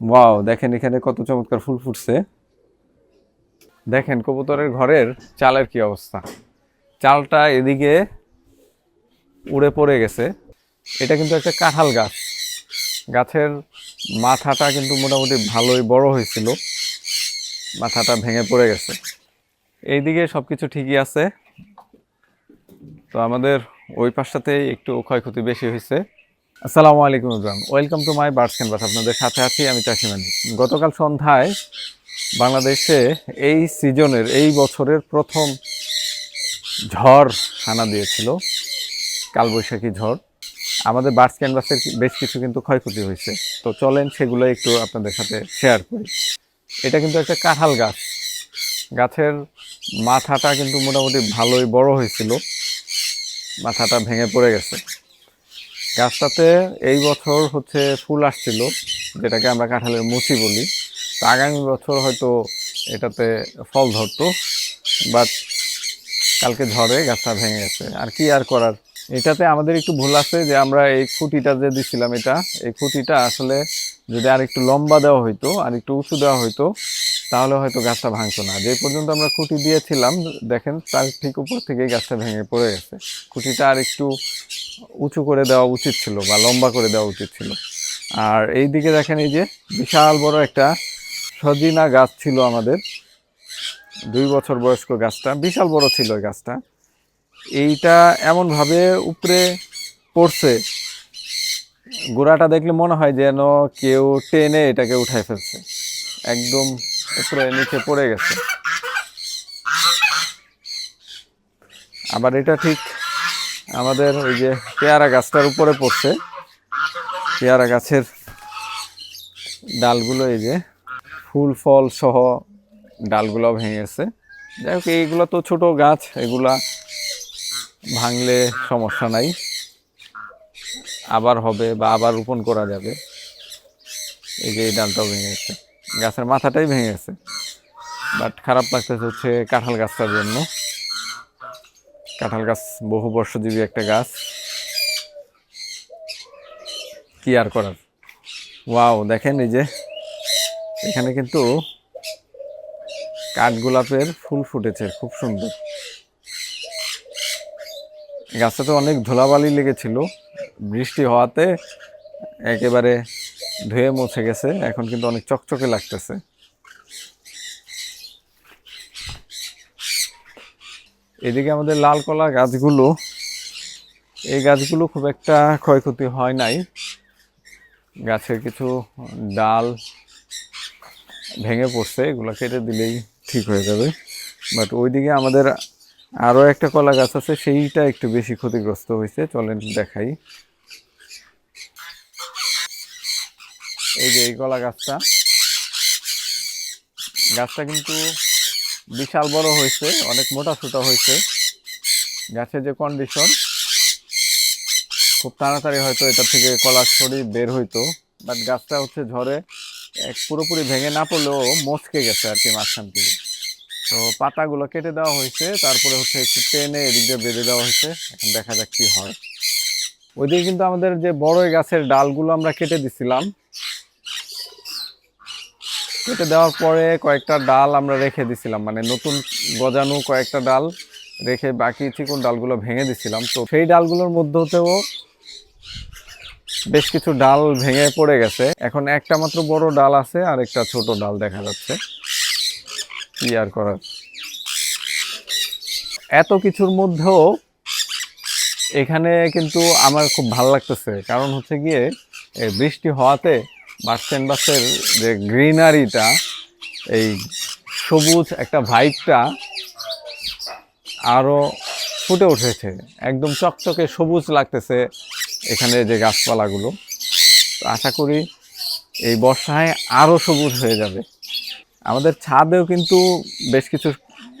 Wow দেখেন এখানে কত চমৎকার ফুল ফুটছে। দেখেন কবুতরের ঘরের চালের কি অবস্থা। চালটা এদিকে উড়ে পড়ে গেছে। এটা কিন্তু একটা কাঁঠাল গাছ। গাছের মাথাটা কিন্তু মোটামুটি ভালোই বড় হয়েছিল। মাথাটা ভেঙে পড়ে গেছে। এইদিকে সব কিছু ঠিকই আছে। তো আমাদের ওই পাশটাতে একটু ক্ষয়ক্ষতি বেশি হয়েছে। আসসালামু আলাইকুম Ibrahim welcome to my birds canvas আপনাদের সাথে আছি আমি চাষিমানি গতকাল সন্ধ্যায় বাংলাদেশে এই সিজনের, এই বছরের প্রথম ঝড় হানা দিয়েছিল, কালবৈশাখী ঝড়। আমাদের বার্ডস ক্যানভাসের বেশ কিছু কিন্তু ক্ষয়ক্ষতি হয়েছে। তো চলেন সেগুলো একটু আপনাদের সাথে শেয়ার করি। এটা কিন্তু একটা কাঁঠাল গাছ। গাছের মাথাটা কিন্তু মোটামুটি ভালোই বড় হয়েছিল। মাথাটা ভেঙে পড়ে গেছে। গাছটাতে এই বছর হচ্ছে ফুল আসছিল, যেটাকে আমরা কাঁঠালের মুচি বলি। তো আগামী বছর হয়তো এটাতে ফল ধরতো বাট কালকে ঝড়ে গাছটা ভেঙে গেছে। আর কি আর করার? এটাতে আমাদের একটু ভুল আছে যে আমরা এই খুঁটিটা যে দিছিলাম এটা, এই খুঁটিটা আসলে যদি আর একটু লম্বা দেওয়া হইতো আর একটু উঁচু দেওয়া হইতো, তাহলে হয়তো গাছটা ভাঙতো না। যে পর্যন্ত আমরা খুঁটি দিয়েছিলাম, দেখেন তার ঠিক উপর থেকে গাছটা ভেঙে পড়ে গেছে। খুঁটিটা আর একটু উঁচু করে দেওয়া উচিত ছিল বা লম্বা করে দেওয়া উচিত ছিল। আর এই দিকে দেখেন এই যে বিশাল বড় একটা সজিনা গাছ ছিল আমাদের। দুই বছর বয়স্ক গাছটা, বিশাল বড় ছিল এই গাছটা। এইটা এমনভাবে উপরে পড়ছে। গোড়াটা দেখলে মনে হয় যেন কেউ টেনে এটাকে উঠায় ফেলছে। একদম উপরে নিচে পড়ে গেছে। আবার এটা ঠিক আমাদের ওই যে পেয়ারা গাছটার উপরে পড়ছে। পেয়ারা গাছের ডালগুলো এই যে ফুল, ফল সহ ডালগুলো ভেঙে গেছে। যাই হোক, এইগুলো তো ছোট গাছ, এগুলা ভাঙলে সমস্যা নাই। আবার হবে বা আবার রোপণ করা যাবে। এই যে এই ডালটাও ভেঙে গেছে। গাছের মাথাটাই ভেঙে গেছে। বাট খারাপ লাগতেছে হচ্ছে কাঁঠাল গাছটার জন্য। কাঁঠাল গাছ বহু বর্ষজীবী একটা গাছ। কি আর করার? ওয়াও, দেখেন এই যে। এখানে কিন্তু কাঠগোলাপের ফুল ফুটেছে, খুব সুন্দর। গাছটাতে অনেক ধুলাবালি লেগেছিল। বৃষ্টি হওয়াতে একেবারে ধুয়ে মুছে গেছে। এখন কিন্তু অনেক চকচকে লাগতেছে। এদিকে আমাদের লাল কলা গাছগুলো, এই গাছগুলো খুব একটা ক্ষয়ক্ষতি হয় নাই। গাছের কিছু ডাল ভেঙে পড়ছে, এগুলো কেটে দিলেই ঠিক হয়ে যাবে। বাট ওইদিকে আমাদের আরও একটা কলা গাছ আছে, সেইটা একটু বেশি ক্ষতিগ্রস্ত হয়েছে, চলেন দেখাই। এই যে এই কলা গাছটা গাছটা কিন্তু বিশাল বড় হয়েছে, অনেক মোটা ছোটা হয়েছে গাছের যে কন্ডিশন খুব তাড়াতাড়ি হয়তো এটা থেকে কলা ছড়ি বের হইতো বাট গাছটা হচ্ছে ঝড়ে পুরোপুরি ভেঙে না পড়লেও মচকে গেছে আর কি মাঝখান থেকে। তো পাতাগুলো কেটে দেওয়া হয়েছে, তারপরে হচ্ছে একটু টেনে এদিক দিয়ে বেঁধে দেওয়া হয়েছে, এখন দেখা যাক কি হয়। ওইদিকে কিন্তু আমাদের যে বড়ই গাছের ডালগুলো আমরা কেটে দিছিলাম। কেটে দেওয়ার পরে কয়েকটা ডাল আমরা রেখে দিছিলাম মানে নতুন গজানো কয়েকটা ডাল রেখে বাকি চিকন ডালগুলো ভেঙে দিছিলাম। তো সেই ডালগুলোর মধ্যতেও বেশ কিছু ডাল ভেঙে পড়ে গেছে। এখন একটা মাত্র বড় ডাল আছে আর একটা ছোট ডাল দেখা যাচ্ছে। কি আর করার। এত কিছুর মধ্যেও এখানে কিন্তু আমার খুব ভালো লাগতেছে। কারণ হচ্ছে গিয়ে বৃষ্টি হওয়াতে বার্সেন বাসের যে গ্রিনারিটা, এই সবুজ একটা ভাইবটা আরও ফুটে উঠেছে। একদম চকচকে সবুজ লাগতেছে এখানে যে গাছপালাগুলো। আশা করি এই বর্ষায় আরও সবুজ হয়ে যাবে। আমাদের ছাদেও কিন্তু বেশ কিছু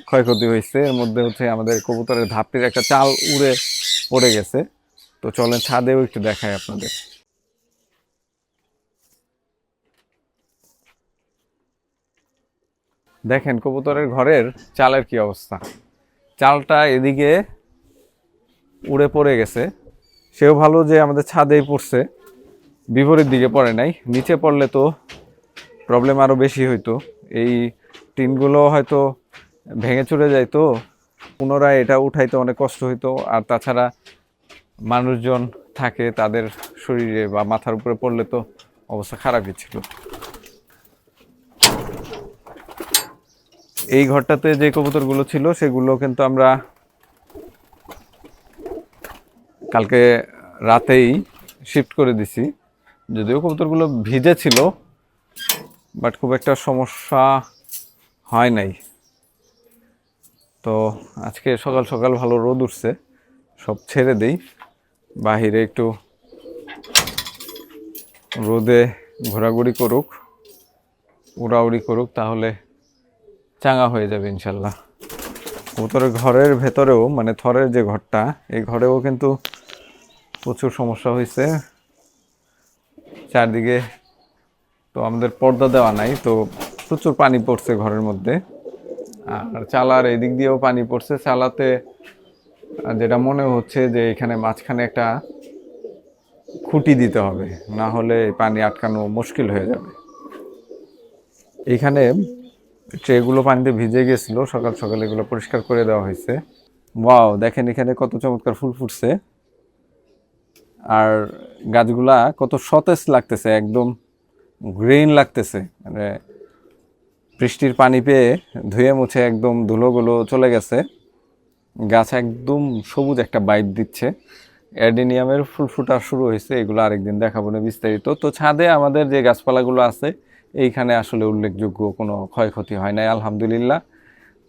ক্ষয়ক্ষতি হয়েছে। এর মধ্যে হচ্ছে আমাদের কবুতরের ধাপটির একটা চাল উড়ে পড়ে গেছে। তো চলেন ছাদেও একটু দেখাই আপনাদের। দেখেন কবুতরের ঘরের চালের কি অবস্থা। চালটা এদিকে উড়ে পড়ে গেছে। সেও ভালো যে আমাদের ছাদেই পড়ছে। বিপরীত দিকে পড়ে নাই। নিচে পড়লে তো প্রবলেম আরও বেশি হইতো। এই টিনগুলো হয়তো ভেঙে চুরে যাইতো পুনরায় এটা উঠাইতে অনেক কষ্ট হইতো। আর তাছাড়া মানুষজন থাকে, তাদের শরীরে বা মাথার উপরে পড়লে তো অবস্থা খারাপই ছিল। এই ঘরটাতে যে কবুতরগুলো ছিল, সেগুলো কিন্তু আমরা কালকে রাতেই শিফট করে দিছি। যদিও কবুতরগুলো ভিজে ছিল বাট খুব একটা সমস্যা হয় নাই। তো আজকে সকাল সকাল ভালো রোদ উঠছে, সব ছেড়ে দেই। বাহিরে একটু রোদে ঘোরাঘুরি করুক, উড়াউড়ি করুক, তাহলে চাঙা হয়ে যাবে ইনশাল্লাহ। কবুতরের ঘরের ভেতরেও মানে থরের যে ঘরটা, এই ঘরেও কিন্তু প্রচুর সমস্যা হয়েছে চারদিকে তো আমাদের পর্দা দেওয়া নাই, তো প্রচুর পানি পড়ছে ঘরের মধ্যে। আর চালার এদিক দিয়েও পানি পড়ছে। চালাতে যেটা মনে হচ্ছে যে এখানে মাঝখানে একটা খুঁটি দিতে হবে, না হলে পানি আটকানো মুশকিল হয়ে যাবে। এখানে ট্রেগুলো পানিতে ভিজে গেছিল, সকাল সকাল এগুলো পরিষ্কার করে দেওয়া হয়েছে। ওয়াও, দেখেন এখানে কত চমৎকার ফুল ফুটছে। আর গাছগুলা কত সতেজ লাগতেছে, একদম গ্রিন লাগতেছে। মানে বৃষ্টির পানি পেয়ে ধুয়ে মুছে একদম ধুলোগুলো চলে গেছে। গাছ একদম সবুজ একটা বাইট দিচ্ছে। অ্যাডিনিয়ামের ফুল ফুটা শুরু হয়েছে, এগুলো আরেকদিন দেখাবো না বিস্তারিত। তো ছাদে আমাদের যে গাছপালাগুলো আছে, এইখানে আসলে উল্লেখযোগ্য কোনো ক্ষয়ক্ষতি হয় নাই, আলহামদুলিল্লাহ।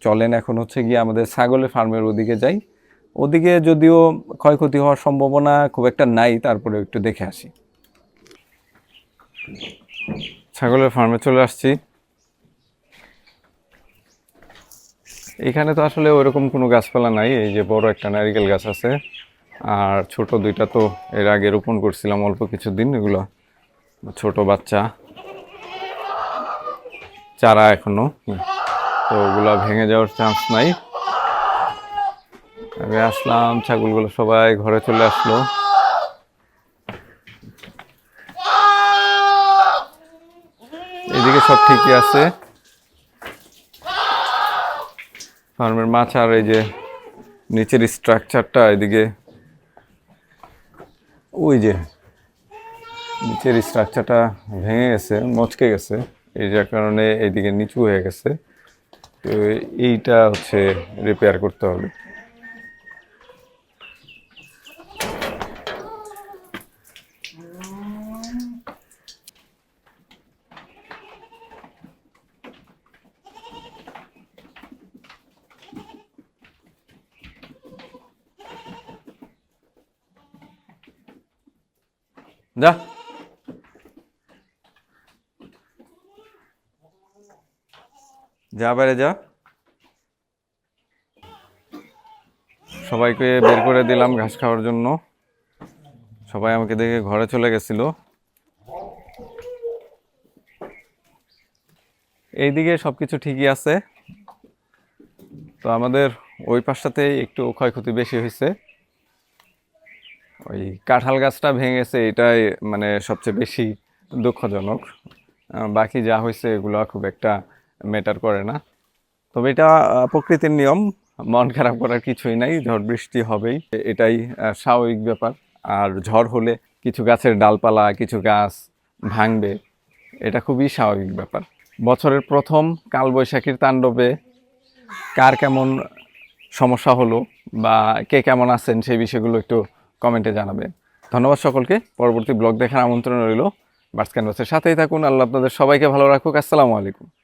চলেন এখন হচ্ছে গিয়ে আমাদের ছাগলের ফার্মের ওদিকে যাই। ওদিকে যদিও ক্ষয়ক্ষতি হওয়ার সম্ভাবনা খুব একটা নাই তারপরে একটু দেখে আসি। ছাগলের ফার্মে চলে আসছি। এখানে তো আসলে ওইরকম কোনো গাছপালা নাই, এই যে বড় একটা নারিকেল গাছ আছে। আর ছোট দুইটা তো এর আগে রোপণ করছিলাম অল্প কিছুদিন, এগুলো ছোট বাচ্চা, চারা এখনও। তো ওগুলা ভেঙে যাওয়ার চান্স নাই। আমি আসলাম, ছাগলগুলো সবাই ঘরে চলে আসলো এদিকে সব ঠিকই আছে। ফার্মের মাছ আর এই যে নিচের স্ট্রাকচারটা এদিকে। ওই যে নিচের স্ট্রাকচারটা ভেঙে গেছে, মচকে গেছে। এই যার কারণে এইদিকে নিচু হয়ে গেছে। তো এইটা হচ্ছে রিপেয়ার করতে হবে। যা। যা বাইরে যা। সবাইকে বের করে দিলাম ঘাস খাওয়ার জন্য। সবাই আমাকে দেখে ঘরে চলে গেছিল। এইদিকে সবকিছু ঠিকই আছে। তো আমাদের ওই পাশটাতেই একটু ক্ষয়ক্ষতি বেশি হয়েছে। ওই কাঁঠাল গাছটা ভেঙেছে, এটাই মানে সবচেয়ে বেশি দুঃখজনক। বাকি যা হয়েছে এগুলো খুব একটা ম্যাটার করে না। তবে এটা প্রকৃতির নিয়ম, মন খারাপ করার কিছুই নাই, ঝড় বৃষ্টি হবেই, এটাই স্বাভাবিক ব্যাপার। আর ঝড় হলে কিছু গাছের ডালপালা, কিছু গাছ ভাঙবে, এটা খুবই স্বাভাবিক ব্যাপার। বছরের প্রথম কালবৈশাখীর তাণ্ডবে কার কেমন সমস্যা হলো বা কে কেমন আছেন সেই বিষয়গুলো একটু কমেন্টে জানাবে ধন্যবাদ সকলকে। পরবর্তী ব্লগ দেখার আমন্ত্রণ রইল বার্স ক্যানভাসের সাথেই থাকুন। আল্লাহ আপনাদের সবাইকে ভালো রাখুক। আসসালামু আলাইকুম।